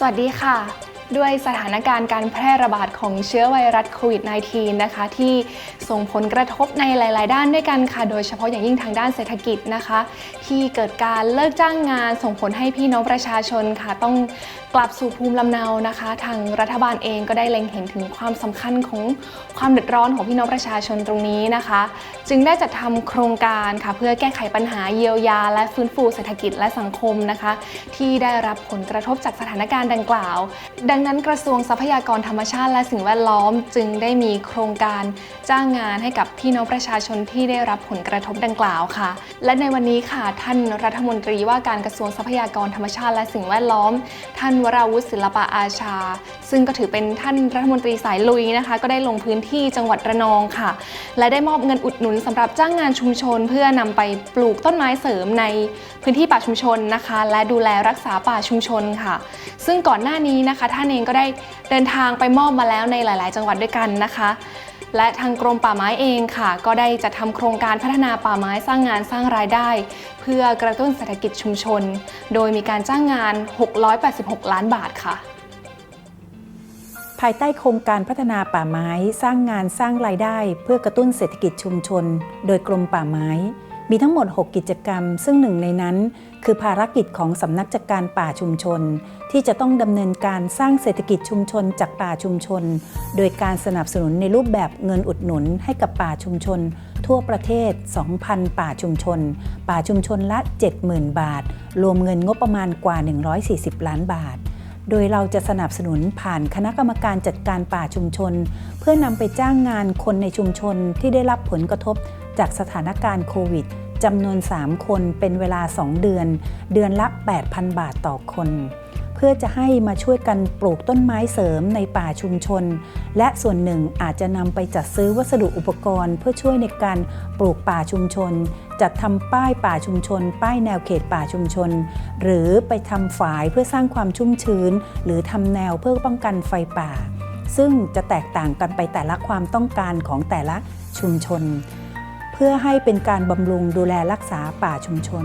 สวัสดีค่ะ ด้วยสถานการณ์การแพร่ระบาดของเชื้อไวรัสโควิด -19 นะคะ ที่ส่งผลกระทบในหลาย ๆ ด้านด้วยกันค่ะ โดยเฉพาะอย่างยิ่งทางด้านเศรษฐกิจนะคะ ที่เกิดการเลิกจ้างงาน ส่งผลให้พี่น้องประชาชนค่ะ ต้องกลับสู่ภูมิลำเนานะคะ ทางรัฐบาลเองก็ได้เล็งเห็นถึงความสำคัญของความเดือดร้อนของพี่น้องประชาชนตรงนี้นะคะ จึงได้จัดทำโครงการค่ะ เพื่อแก้ไขปัญหาเยียวยา และฟื้นฟูเศรษฐกิจและสังคมนะคะ ที่ได้รับผลกระทบจากสถานการณ์ดังกล่าวดังงนั้นกระทรวงทรัพยากรธรรมชาติและสิ่งแวดล้อมจึงได้มีโครงการจ้างงานให้กับพี่น้องประชาชนที่ได้รับผลกระทบดังกล่าวค่ะ และในวันนี้ค่ะท่านรัฐมนตรีว่าการกระทรวงทรัพยากรธรรมชาติและสิ่งแวดล้อม ท่านวราวุฒิศิลปะอาชา ซึ่งก็ถือเป็นท่านรัฐมนตรีสายลุยนะคะ ก็ได้ลงพื้นที่จังหวัดระนองค่ะ และได้มอบเงินอุดหนุนสำหรับจ้างงานชุมชน เพื่อนำไปปลูกต้นไม้เสริมในพื้นที่ป่าชุมชนนะคะ และดูแลรักษาป่าชุมชนค่ะ ซึ่งก่อนหน้านี้นะคะท่านเองก็ได้เดินทางไปมอบมาแล้วในหลาย ๆ จังหวัดด้วยกันนะคะ และทางกรมป่าไม้เองค่ะ ก็ได้จัดทำโครงการพัฒนาป่าไม้สร้างงานสร้างรายได้ เพื่อกระตุ้นเศรษฐกิจชุมชน โดยมีการจ้างงาน 686 ล้านบาทค่ะภายใต้โครงการพัฒนาป่าไม้สร้างงานสร้างรายได้ เพื่อกระตุ้นเศรษฐกิจชุมชน โดยกรมป่าไม้ มีทั้งหมด 6 กิจกรรม ซึ่งหนึ่งในนั้น คือภารกิจของสำนักจัดการป่าชุมชน ที่จะต้องดำเนินการสร้างเศรษฐกิจชุมชนจากป่าชุมชน โดยการสนับสนุนในรูปแบบเงินอุดหนุนให้กับป่าชุมชน ทั่วประเทศ 2,000 ป่าชุมชน ป่าชุมชนละ 70,000 บาท รวมเงินงบประมาณกว่า 140 ล้านบาท โดยเราจะสนับสนุนผ่านคณะกรรมการจัดการป่าชุมชน เพื่อนำไปจ้างงานคนในชุมชนที่ได้รับผลกระทบจากสถานการณ์โควิดจำนวน 3 คนเป็นเวลา 2 เดือน เดือนละ 8,000 บาทต่อคน เพื่อจะให้มาช่วยกันปลูกต้นไม้เสริมในป่าชุมชน และส่วนหนึ่งอาจจะนำไปจัดซื้อวัสดุอุปกรณ์ เพื่อช่วยในการปลูกป่าชุมชน จัดทำป้ายป่าชุมชน ป้ายแนวเขตป่าชุมชน หรือไปทำฝายเพื่อสร้างความชุ่มชื้น หรือทำแนวเพื่อป้องกันไฟป่า ซึ่งจะแตกต่างกันไปแต่ละความต้องการของแต่ละชุมชน เพื่อให้เป็นการบำรุงดูแลรักษาป่าชุมชน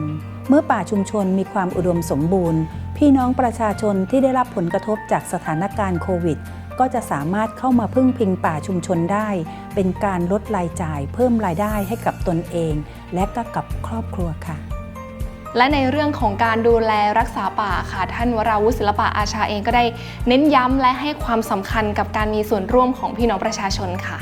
เมื่อป่าชุมชนมีความอุดมสมบูรณ์ พี่น้องประชาชนที่ได้รับผลกระทบจากสถานการณ์โควิด ก็จะสามารถเข้ามาพึ่งพิงป่าชุมชนได้ เป็นการลดรายจ่ายเพิ่มรายได้ให้กับตนเอง และก็กับครอบครัวค่ะและในเรื่องของการดูแลรักษาป่าค่ะ ท่านวราวุฒิศิลปะอาชาเองก็ได้เน้นย้ำและให้ความสำคัญกับการมีส่วนร่วมของพี่น้องประชาชนค่ะ